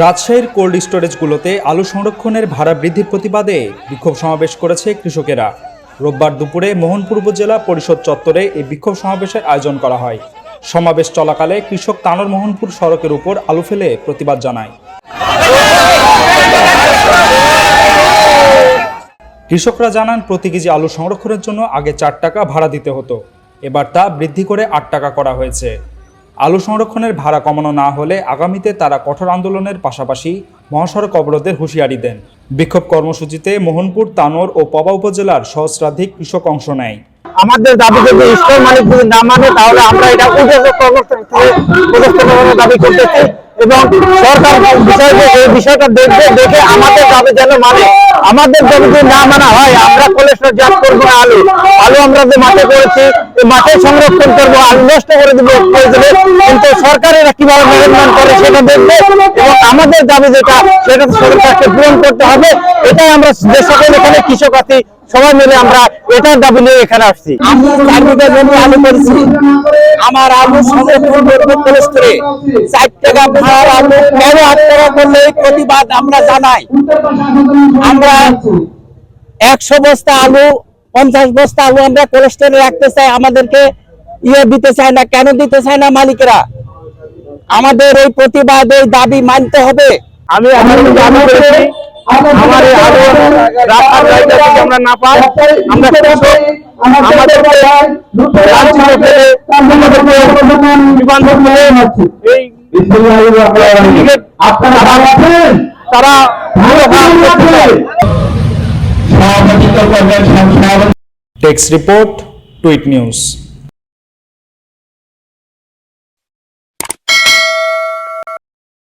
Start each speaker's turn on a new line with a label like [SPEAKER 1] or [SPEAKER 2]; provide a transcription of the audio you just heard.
[SPEAKER 1] রাজশাহীর কোল্ড স্টোরেজগুলোতে আলু সংরক্ষণের ভাড়া বৃদ্ধির প্রতিবাদে বিক্ষোভ সমাবেশ করেছে কৃষকেরা। রোববার দুপুরে মোহনপুর উপজেলা পরিষদ চত্বরে এই বিক্ষোভ সমাবেশের আয়োজন করা হয়। সমাবেশ চলাকালে কৃষক তানোর মোহনপুর সড়কের উপর আলু ফেলে প্রতিবাদ জানায়। কৃষকরা জানান, প্রতি কেজি আলু সংরক্ষণের জন্য আগে চার টাকা ভাড়া দিতে হতো। এবার তা বৃদ্ধি করে আট টাকা করা হয়েছে। আলু সংরক্ষণের ভাড়া কমানো না হলে আগামীতে তারা কঠোর আন্দোলনের পাশাপাশি মহাসড়ক অবরোধের হুঁশিয়ারি দেন। বিক্ষোভ কর্মসূচিতে মোহনপুর, তানোর ও পবা উপজেলার সহস্রাধিক কৃষক অংশ নেয়।
[SPEAKER 2] আমাদের দাবি যদি স্টোর মালিক যদি না মানে তাহলে আমরা এটা কর্মসূচি দাবি করতেছি এবং সরকার বিষয়টা বিষয়টা দেখবে দেখে আমাদের দাবি যেন মানে আমাদের দাবি যদি না মানা হয়, আমরা জাত করব আলু। আলু আমরা যে মাঠে করেছি মাঠে সংরক্ষণ করব, আলু নষ্ট করে দেবো কিন্তু কীভাবে করে সেটা এবং আমাদের দাবি যেটা, সেটা সরকারকে পূরণ করতে হবে, এটাই আমরা যে সকল এখানে কৃষক আছি, সবাই মিলে আমরা এটার দাবি নিয়ে এখানে আসছি।
[SPEAKER 3] আলু আমার আলু টাকা আলু করলে প্রতিবাদ আমরা জানাই। আমরা একশো বস্তা আলু পঞ্চাশ বস্তা আলু আমরা কোলেস্টরে রাখতে চাই আমাদেরকে ইয়ে দিতে চায় না কেন দিতে চায় না মালিকরা আমাদের এই প্রতিবাদ এই দাবি মানতে হবে
[SPEAKER 2] আমি আমার আমরা না পাই আমরা আমাদেরকে ভালো কাজ করতে চায়।
[SPEAKER 4] সভাপতিত্ব করবেন সভাপতি
[SPEAKER 1] টেক্স রিপোর্ট টুইট নিউজ